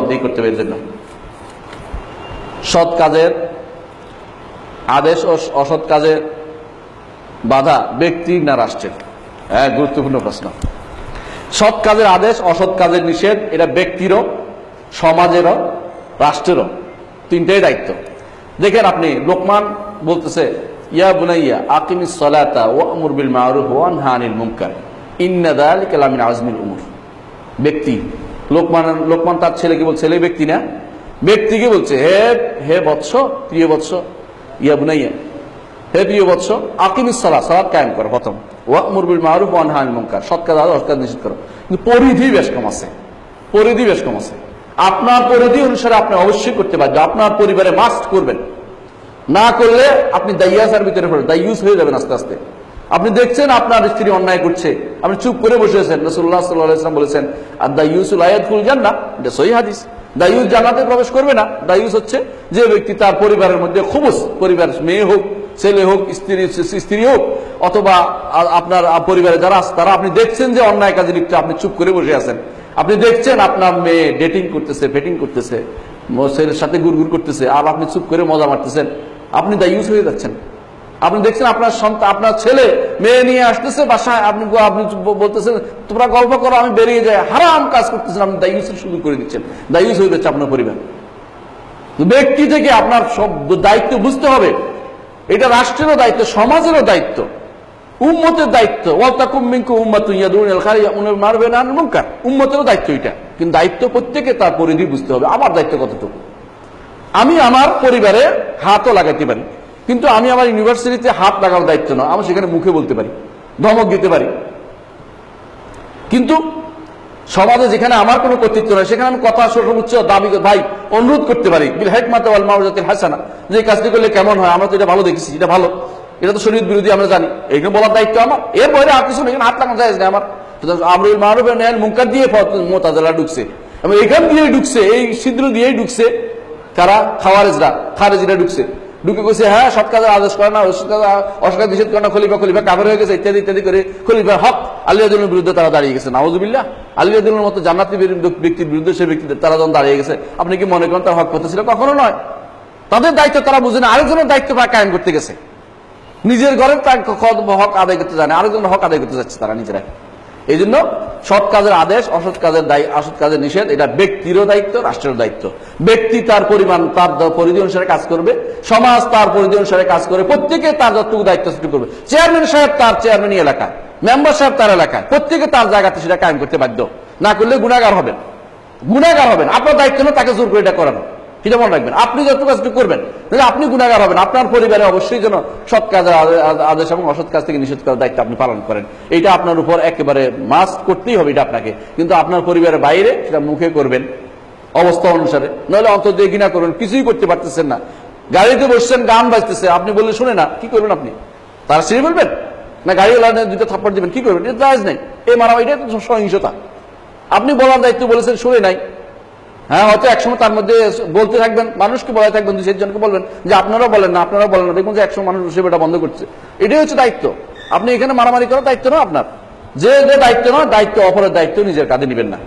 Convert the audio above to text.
জবাবদিহি করতে হবে জন্য সৎ কাজের আদেশ ও অসৎ কাজের বাধা ব্যক্তি না রাষ্ট্রের হ্যাঁ গুরুত্বপূর্ণ প্রশ্ন। সৎ কাজের আদেশ, অসৎ কাজের নিষেধ, এটা ব্যক্তিরও, সমাজেরও, রাষ্ট্রেরও তিনটাই দায়িত্ব। দেখেন আপনি, লোকমান বলতেছে, ইয়া বুনাইয়া, আকিমি সলাতা ও আমর বিল মারুফ ওয়ান হানিল মুনকার। ইন্না দালিকা আজমিল উমর। ব্যক্তি লোকমান লোকমান তার ছেলেকে বলছে? ছেলে ব্যক্তি না? ব্যক্তিকে বলছে? হে হে বৎস প্রিয় বৎস ইয়া বুনাইয়া হে প্রিয় বৎস আকিমিস সালাত সালাত কায়েম করো প্রথম। ওয়া মুরবিল মারুফ ওয়ান হানিল মুনকার সৎ কাজ আদেশ, নিষেধ করো। কিন্তু পরিধি বেশ কম আছে। পরিধি বেশ কম আছে। আপনার পরিধি অনুসারে আপনি অবশ্যই করতে পারবেন। আপনার পরিবারে মাস্ট করবেন। না করলে আপনি দাইয়াসার ভিতরে পড়ে দাইয়ুস হয়ে যাবেন আস্তে আস্তে। আপনি দেখছেন আপনার স্ত্রী অন্যায় করছে। আপনি চুপ করে বসে আছেন। রসুল্লাহ সাল্লাম বলেছেন আর দাইয়ুসুল আয়াত ফুল জান না এটা সহি হাদিস। দাইয়ুস জান্নাতে প্রবেশ করবে না। দাইয়ুস হচ্ছে যে ব্যক্তি তার পরিবারের মধ্যে খুবস পরিবার মেয়ে হোক, ছেলে হোক, স্ত্রী স্ত্রী হোক, অথবা আপনার পরিবারে যারা আছে, তারা আপনি দেখছেন যে অন্যায় কাজে লিপ্ত আপনি চুপ করে বসে আছেন। আপনি দেখছেন আপনার মেয়ে ডেটিং করতেছে ফেটিং করতেছে ছেলের সাথে গুড়গুড় করতেছে, আর আপনি চুপ করে মজা মারতেছেন। আপনি দায়ুস হয়ে যাচ্ছেন। আপনি দেখছেন আপনার সন্তান, আপনার ছেলে মেয়ে নিয়ে আসতেছে বাসায়, আপনি আপনি বলতেছেন, তোমরা গল্প করো, আমি বেরিয়ে যাই। হারাম কাজ করতেছেন আপনি। দায়ুসের শুরু করে দিচ্ছেন। দায়ুস হয়ে যাচ্ছে আপনার পরিবার। ব্যক্তি থেকে আপনার সব দায়িত্ব বুঝতে হবে। এটা রাষ্ট্রেরও দায়িত্ব, সমাজেরও দায়িত্ব, উম্মতের দায়িত্ব। উম্মতেরও দায়িত্ব এটা। কিন্তু দায়িত্ব প্রত্যেকে তার পরিধি বুঝতে হবে। আমার দায়িত্ব কতটুকু? আমি আমার পরিবারে হাতও লাগাতে পারি। কিন্তু আমি আমার ইউনিভার্সিটিতে হাত লাগানোর দায়িত্ব না, আমি সেখানে মুখে বলতে পারি, ধমক দিতে পারি। কিন্তু সমাজে যেখানে আমার কোনো কর্তৃত্ব নয় সেখানে আমি কথা সর্বোচ্চ দাবি ভাই, অনুরোধ করতে পারি, বিল হেকমাত ওয়াল মাউজাতিল হাসানা, যে কাজটি করলে কেমন হয়, আমরা তো এটা ভালো দেখেছি, এটা ভালো। এটা তো শরীর বিরোধী, আমরা জানি। এইখানে বলার দায়িত্ব আমার। এর বাইরে আর কিছু নেই হাত লাগানো যায় না আমার। আমরুল মারুফ নেন মুনকার দিয়ে মোতাজালা ঢুকছে। এবং এখান দিয়ে ঢুকছে, এই ছিদ্র দিয়েই ঢুকছে কারা খাওয়ারেজরা, খারেজিরা ঢুকছে। ঢুকে গেছে হ্যাঁ সৎ কাজের আদেশ করে না, অসৎ নিষেধ করে না, খলিফা খলিফা কাভার হয়ে গেছে, ইত্যাদি ইত্যাদি করে খলিফার হক আলিয়াদুলের বিরুদ্ধে তারা দাঁড়িয়ে গেছে। নাওজুবিল্লাহ আলিয়াদুলের মতো জান্নাতি ব্যক্তির বিরুদ্ধে সে ব্যক্তিদের তারা যখন দাঁড়িয়ে গেছে। আপনি কি মনে করেন তার হক করতে ছিল কখনো নয়। তাদের দায়িত্ব তারা বুঝে না। আরেকজনের দায়িত্ব তারা কায়েম করতে গেছে। নিজের ঘরে তার হক আদায় করতে জানে। আরেকজনের হক আদায় করতে যাচ্ছে তারা নিজেরা এই জন্য সৎ কাজের আদেশ, অসৎ কাজের অসৎ কাজের নিষেধ, এটা ব্যক্তিরও দায়িত্ব রাষ্ট্রের দায়িত্ব। ব্যক্তি তার পরিমাণ, তার পরিধি অনুসারে কাজ করবে, সমাজ তার পরিধি অনুসারে কাজ করে, প্রত্যেকে তার যতটুকু দায়িত্ব সেটুকু করবে। চেয়ারম্যান সাহেব তার চেয়ারম্যানই এলাকায় মেম্বার সাহেব তার এলাকায়, প্রত্যেকে তার জায়গাতে সেটা কায়েম করতে বাধ্য। না করলে গুণাগার হবেন। গুণাগার হবেন। আপনার দায়িত্ব না তাকে জোর করে এটা করানো। সেটা মনে রাখবেন। আপনি যত কাজটুকু করবেন আপনি গুণাগার হবেন। আপনার পরিবারে অবশ্যই যেন সৎ কাজের আদে- আদে- আদেশ এবং অসৎ কাজ থেকে নিষেধ করার দায়িত্ব আপনি পালন করেন। এটা আপনার উপর একেবারে মাস্ট করতেই হবে এটা আপনাকে। কিন্তু আপনার পরিবারের বাইরে সেটা মুখে করবেন অবস্থা অনুসারে। নাহলে অন্তর দিয়ে ঘৃণা করবেন। কিছুই করতে পারতেছেন না। গাড়িতে বসছেন, গান বাজতেছে। আপনি বললে শুনে না, কি করবেন আপনি? তারা সিঁড়ি বলবেন না গাড়ি দুটো থাপ্পড় দিবেন, কি করবেন? এটা জায়জ নেই। এই মারা এটা সহিংসতা। আপনি বলার দায়িত্ব বলেছেন, শুনে নাই। হ্যাঁ হয়তো একসময় তার মধ্যে বলতে থাকবেন, মানুষকে বলে থাকবেন দু জনকে বলবেন, যে আপনারাও বলেন না, আপনারাও বলেন না। দেখুন যে একসময় মানুষ সেবাটা বন্ধ করছে। এটাই হচ্ছে দায়িত্ব। আপনি এখানে মারামারি করার দায়িত্ব না আপনার? যে যে দায়িত্ব নয়, দায়িত্ব অপরের দায়িত্ব নিজের কাঁধে নেবেন না।